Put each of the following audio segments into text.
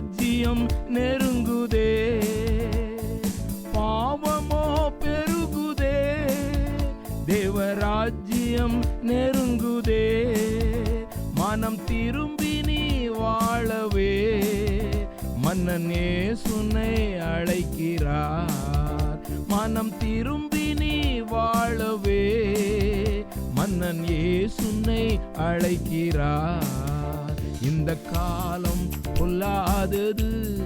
ராஜ்யம் நெருங்குதே. பாவமோ பெருகுதே. தேவராஜ்யம் நெருங்குதே. மனம் திரும்பி நீ வாழவே. மன்னனே சுனை அழைக்கிறார். மனம் திரும்பி நீ வாழவே. மன்னன் ஏ சுனை அழைக்கிறார். இந்த காலம் பொல்லாதது.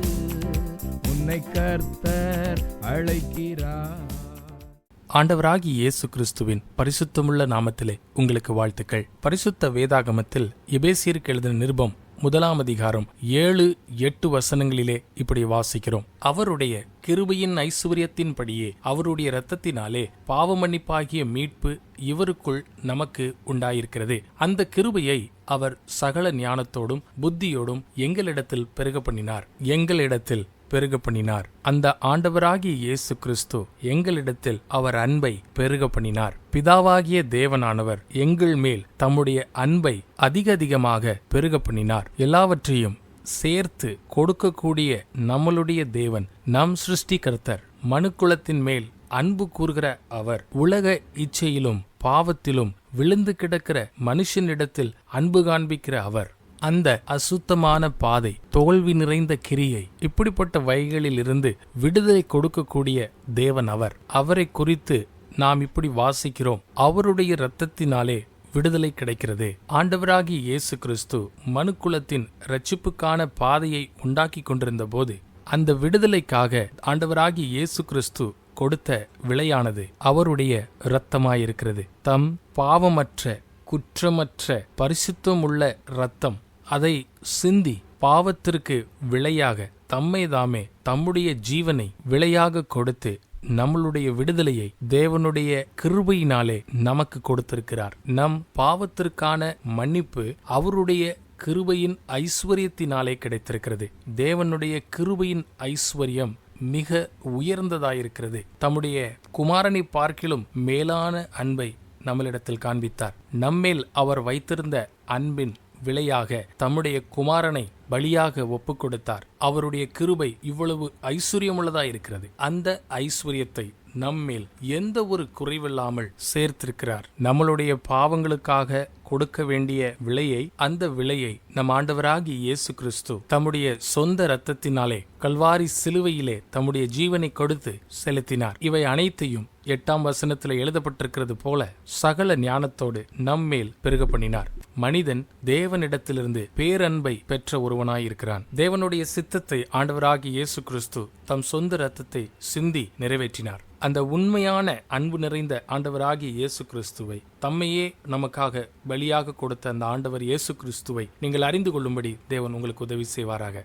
உன்னை கர்த்தர் அழைக்கிறார். ஆண்டவராகி இயேசு கிறிஸ்துவின் பரிசுத்தமுள்ள நாமத்திலே உங்களுக்கு வாழ்த்துக்கள். பரிசுத்த வேதாகமத்தில் எபேசியருக்கு எழுதின நிருபம் முதலாம் அதிகாரம் ஏழு எட்டு வசனங்களிலே இப்படி வாசிக்கிறோம். அவருடைய கிருபையின் ஐஸ்வர்யத்தின்படியே அவருடைய இரத்தத்தினாலே பாவமன்னிப்பாகிய மீட்பு இவருக்குள் நமக்கு உண்டாயிருக்கிறது. அந்த கிருபையை அவர் சகல ஞானத்தோடும் புத்தியோடும் எங்களிடத்தில் பெருக பண்ணினார் எங்களிடத்தில் பெருக பண்ணினார். அந்த ஆண்டவராகிய இயேசு கிறிஸ்து எங்களிடத்தில் அவர் அன்பை பெருக பண்ணினார். பிதாவாகிய தேவனானவர் எங்கள் மேல் தம்முடைய அன்பை அதிக அதிகமாக பெருக பண்ணினார். எல்லாவற்றையும் சேர்த்து கொடுக்கக்கூடிய நம்மளுடைய தேவன் நம் சிருஷ்டிகர்த்தர் மனுக்குலத்தின் மேல் அன்பு கூறுகிற அவர் உலக இச்சையிலும் பாவத்திலும் விழுந்து கிடக்கிற மனுஷனிடத்தில் அன்பு காண்பிக்கிற அவர். அந்த அசுத்தமான பாதை தோல்வி நிறைந்த கிரியை இப்படிப்பட்ட வகைகளில் இருந்து விடுதலை கொடுக்கக்கூடிய தேவன் அவர். அவரை குறித்து நாம் இப்படி வாசிக்கிறோம். அவருடைய இரத்தத்தினாலே விடுதலை கிடைக்கிறது. ஆண்டவராகிய இயேசு கிறிஸ்து மனுக்குலத்தின் ரட்சிப்புக்கான பாதையை உண்டாக்கி கொண்டிருந்த போது அந்த விடுதலைக்காக ஆண்டவராகிய இயேசு கிறிஸ்து கொடுத்த விலையானது அவருடைய இரத்தமாயிருக்கிறது. தம் பாவமற்ற குற்றமற்ற பரிசுத்தமுள்ள இரத்தம் அதை சிந்தி பாவத்திற்கு விலையாக தம்மைதாமே தம்முடைய ஜீவனை விலையாக கொடுத்து நம்மளுடைய விடுதலையை தேவனுடைய கிருபையினாலே நமக்கு கொடுத்திருக்கிறார். நம் பாவத்திற்கான மன்னிப்பு அவருடைய கிருபையின் ஐஸ்வர்யத்தினாலே கிடைத்திருக்கிறது. தேவனுடைய கிருபையின் ஐஸ்வர்யம் மிக உயர்ந்ததாயிருக்கிறது. தம்முடைய குமாரனை பார்க்கிலும் மேலான அன்பை நம்மளிடத்தில் காண்பித்தார். நம்மேல் அவர் வைத்திருந்த அன்பின் விலையாக தம்முடைய குமாரனை பலியாக ஒப்பு கொடுத்தார் அவருடைய கிருபை இவ்வளவு ஐஸ்வர்யமுள்ளதா இருக்கிறது அந்த ஐஸ்வர்யத்தை நம்மேல் எந்த ஒரு குறைவில்லாமல் சேர்த்திருக்கிறார். நம்மளுடைய பாவங்களுக்காக கொடுக்க வேண்டிய விலையை அந்த விலையை நம் ஆண்டவராகி இயேசு கிறிஸ்து தம்முடைய சொந்த இரத்தத்தினாலே கல்வாரி சிலுவையிலே தம்முடைய ஜீவனை கொடுத்து செலுத்தினார். இவை அனைத்தையும் எட்டாம் வசனத்தில் எழுதப்பட்டிருக்கிறது போல சகல ஞானத்தோடு நம்மேல் பெருக பண்ணினார் மனிதன் தேவனிடத்திலிருந்து பேரன்பை பெற்ற ஒரு ஒருவனாயிருக்கிறான். தேவனுடைய சித்தத்தை ஆண்டவராகி இயேசு கிறிஸ்து தம் சொந்த இரத்தத்தை சிந்தி நிறைவேற்றினார். அந்த உண்மையான அன்பு நிறைந்த ஆண்டவராகிய இயேசு கிறிஸ்துவை தம்மையே நமக்காக பலியாக கொடுத்த அந்த ஆண்டவர் இயேசு கிறிஸ்துவை நீங்கள் அறிந்து கொள்ளும்படி தேவன் உங்களுக்கு உதவி செய்வாராக.